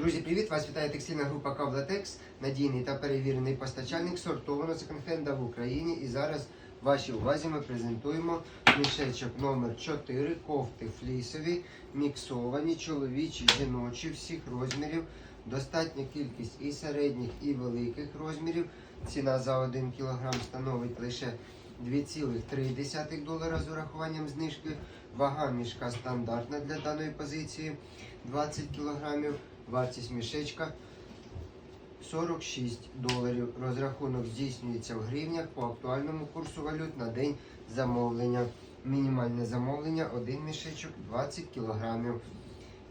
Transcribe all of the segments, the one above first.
Друзі, привіт! Вас вітає текстильна група Кавлатекс, надійний та перевірений постачальник сортованого секонд-хенда в Україні. І зараз вашій увазі ми презентуємо мішечок номер 4 кофти флісові, міксовані, чоловічі, жіночі всіх розмірів. Достатня кількість і середніх, і великих розмірів. Ціна за 1 кг становить лише 2,3 долара з урахуванням знижки. Вага мішка стандартна для даної позиції 20 кг. Вартість мішечка 46 доларів. Розрахунок здійснюється в гривнях по актуальному курсу валют на день замовлення. Мінімальне замовлення один мішечок 20 кг.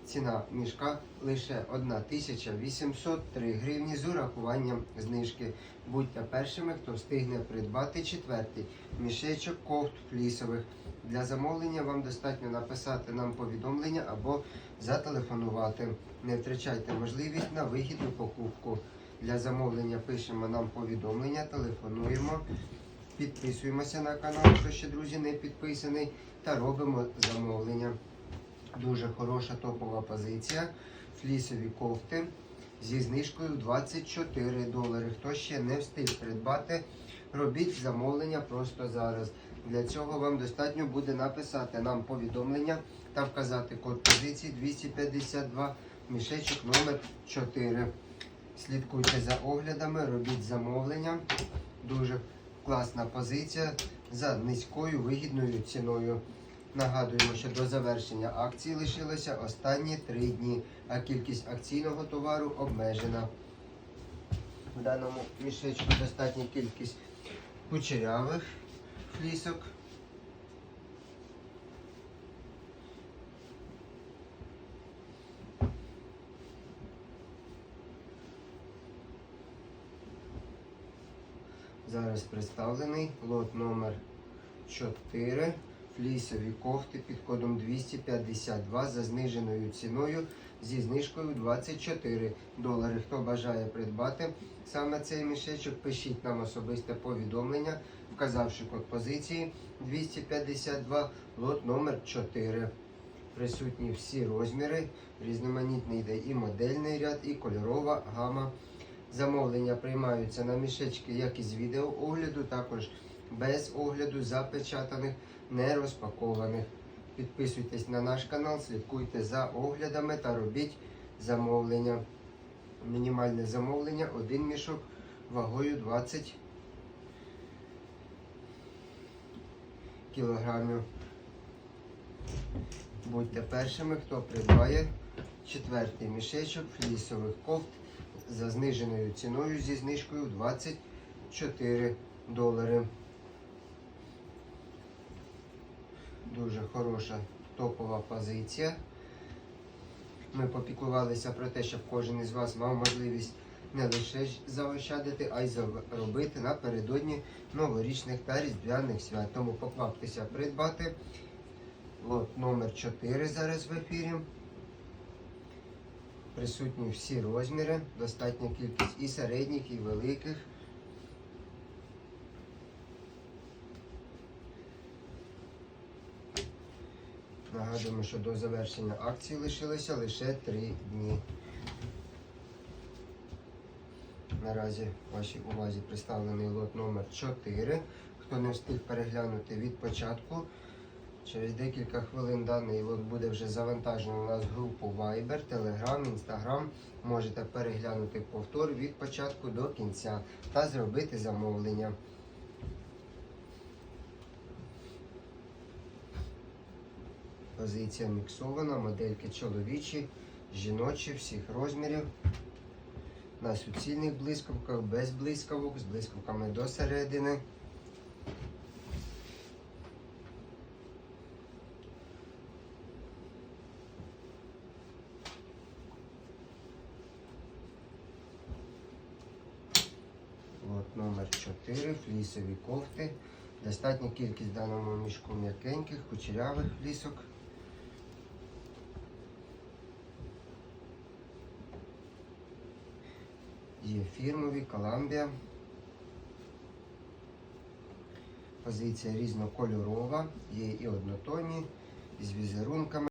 Ціна мішка лише 1803 гривні з урахуванням знижки. Будьте першими, хто встигне придбати четвертий мішечок кофт флісових. Для замовлення вам достатньо написати нам повідомлення або зателефонувати. Не втрачайте можливість на вигідну покупку. Для замовлення пишемо нам повідомлення, телефонуємо, підписуємося на канал, хто ще друзі не підписаний, та робимо замовлення. Дуже хороша топова позиція. Флісові кофти зі знижкою 24 долари. Хто ще не встиг придбати, робіть замовлення просто зараз. Для цього вам достатньо буде написати нам повідомлення та вказати код позиції 252 мішечок номер 4. Слідкуйте за оглядами, робіть замовлення. Дуже класна позиція за низькою вигідною ціною. Нагадуємо, що до завершення акції лишилося останні 3 дні, а кількість акційного товару обмежена. В даному мішечку достатня кількість кучерявих флісок. Зараз представлений лот номер 4 флісові кофти під кодом 252 за зниженою ціною зі знижкою 24 долари. Хто бажає придбати саме цей мішечок, пишіть нам особисте повідомлення, вказавши код позиції 252 лот номер 4. Присутні всі розміри, різноманітний йде і модельний ряд, і кольорова гама. Замовлення приймаються на мішечки як із відеоогляду, також без огляду запечатаних, не розпакованих. Підписуйтесь на наш канал, слідкуйте за оглядами та робіть замовлення. Мінімальне замовлення один мішок вагою 20 кілограмів. Будьте першими, хто придбає четвертий мішечок флісових кофт за зниженою ціною зі знижкою 24 долари. Дуже хороша топова позиція. Ми попіклувалися про те, щоб кожен із вас мав можливість не лише заощадити, а й заробити напередодні новорічних та різдвяних свят. Тому покваптеся придбати. Лот номер 4 зараз в ефірі. Присутні всі розміри, достатня кількість і середніх, і великих. Нагадуємо, що до завершення акції лишилося лише 3 дні. Наразі вашій увазі представлений лот номер 4. Хто не встиг переглянути від початку, через декілька хвилин даний лот буде вже завантажено у нас групу Viber, Telegram, Instagram. Можете переглянути повтор від початку до кінця та зробити замовлення. Позиція міксована, модельки чоловічі, жіночі, всіх розмірів. На суцільних блискавках, без блискавок, з блискавками до середини. Номер 4, флісові кофти. Достатня кількість в даному мішку м'якеньких, кучерявих флісок. Є фірмові, Коламбія. Позиція різнокольорова, є і однотонні, з візерунками.